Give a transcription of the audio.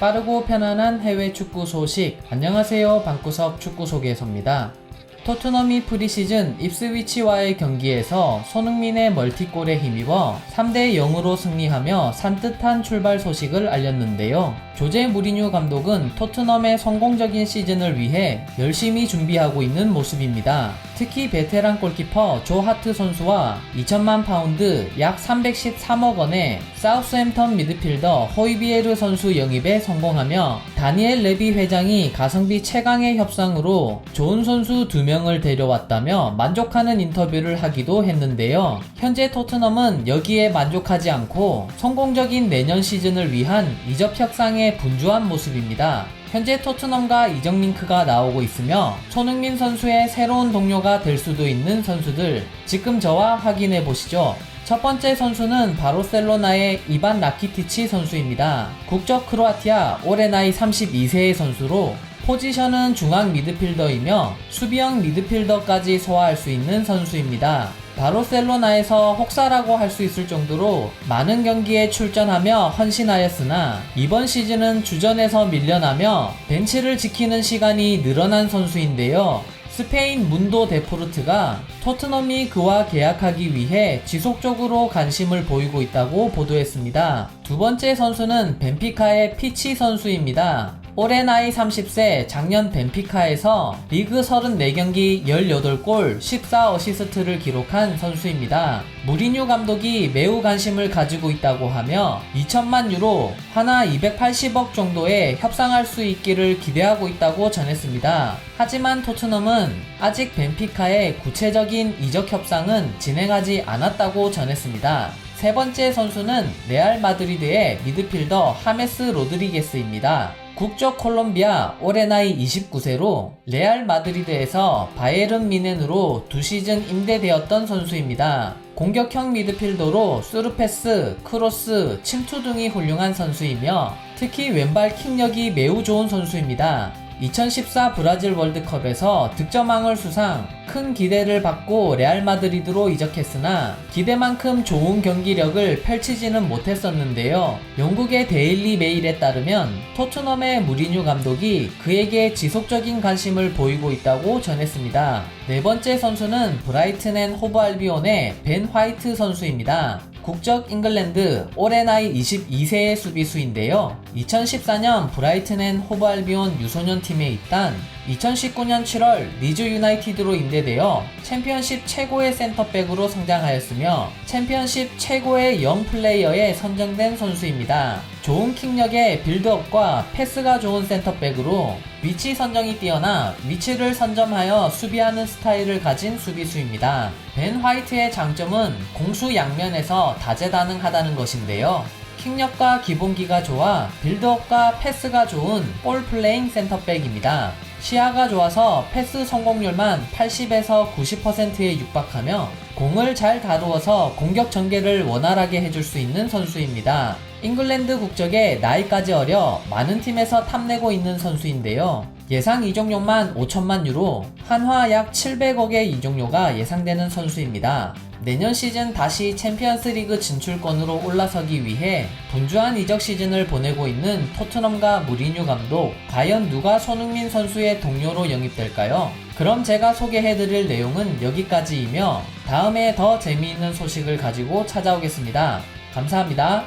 빠르고 편안한 해외 축구 소식. 안녕하세요. 방구석 축구 소개서입니다. 토트넘이 프리시즌 입스위치와의 경기에서 손흥민의 멀티골에 힘입어 3대 0으로 승리하며 산뜻한 출발 소식을 알렸는데요. 조제 무리뉴 감독은 토트넘의 성공적인 시즌을 위해 열심히 준비하고 있는 모습입니다. 특히 베테랑 골키퍼 조 하트 선수와 2천만 파운드 약 313억 원의 사우스햄턴 미드필더 호이비에르 선수 영입에 성공하며 다니엘 레비 회장이 가성비 최강의 협상으로 좋은 선수 2명을 데려왔다며 만족하는 인터뷰를 하기도 했는데요. 현재 토트넘은 여기에 만족하지 않고 성공적인 내년 시즌을 위한 이적 협상에 분주한 모습입니다. 현재 토트넘과 이적 링크가 나오고 있으며 손흥민 선수의 새로운 동료가 될 수도 있는 선수들 지금 저와 확인해 보시죠. 첫 번째 선수는 바르셀로나의 이반 라키티치 선수입니다. 국적 크로아티아 올해 나이 32세의 선수로 포지션은 중앙 미드필더이며 수비형 미드필더까지 소화할 수 있는 선수입니다. 바르셀로나에서 혹사라고 할 수 있을 정도로 많은 경기에 출전하며 헌신하였으나 이번 시즌은 주전에서 밀려나며 벤치를 지키는 시간이 늘어난 선수인데요. 스페인 문도 데포르트가 토트넘이 그와 계약하기 위해 지속적으로 관심을 보이고 있다고 보도했습니다. 두 번째 선수는 벤피카의 피치 선수입니다. 올해 나이 30세 작년 벤피카에서 리그 34경기 18골 14어시스트를 기록한 선수입니다. 무리뉴 감독이 매우 관심을 가지고 있다고 하며 2천만 유로 하나 280억 정도에 협상할 수 있기를 기대하고 있다고 전했습니다. 하지만 토트넘은 아직 벤피카의 구체적인 이적 협상은 진행하지 않았다고 전했습니다. 세 번째 선수는 레알 마드리드의 미드필더 하메스 로드리게스입니다. 국적 콜롬비아 올해 나이 29세로 레알 마드리드에서 바이에른 미넨으로 두 시즌 임대되었던 선수입니다. 공격형 미드필더로 스루패스, 크로스, 침투 등이 훌륭한 선수이며 특히 왼발 킥력이 매우 좋은 선수입니다. 2014 브라질 월드컵에서 득점왕을 수상, 큰 기대를 받고 레알 마드리드로 이적했으나 기대만큼 좋은 경기력을 펼치지는 못했었는데요. 영국의 데일리 메일에 따르면 토트넘의 무리뉴 감독이 그에게 지속적인 관심을 보이고 있다고 전했습니다. 네 번째 선수는 브라이튼 앤 호브 알비온의 벤 화이트 선수입니다. 국적 잉글랜드 올해 나이 22세의 수비수인데요. 2014년 브라이튼 앤 호브 알비온 유소년 팀에 입단, 2019년 7월 리즈 유나이티드로 임대되어 챔피언십 최고의 센터백으로 성장하였으며 챔피언십 최고의 영 플레이어에 선정된 선수입니다. 좋은 킥력의 빌드업과 패스가 좋은 센터백으로 위치 선정이 뛰어나 위치를 선점하여 수비하는 스타일을 가진 수비수입니다. 벤 화이트의 장점은 공수 양면에서 다재다능하다는 것인데요. 킥력과 기본기가 좋아 빌드업과 패스가 좋은 볼 플레잉 센터백입니다. 시야가 좋아서 패스 성공률만 80에서 90%에 육박하며 공을 잘 다루어서 공격 전개를 원활하게 해줄 수 있는 선수입니다. 잉글랜드 국적에 나이까지 어려 많은 팀에서 탐내고 있는 선수인데요. 예상 이적료만 5천만 유로, 한화 약 700억의 이적료가 예상되는 선수입니다. 내년 시즌 다시 챔피언스 리그 진출권으로 올라서기 위해 분주한 이적 시즌을 보내고 있는 토트넘과 무리뉴 감독, 과연 누가 손흥민 선수의 동료로 영입될까요? 그럼 제가 소개해드릴 내용은 여기까지이며 다음에 더 재미있는 소식을 가지고 찾아오겠습니다. 감사합니다.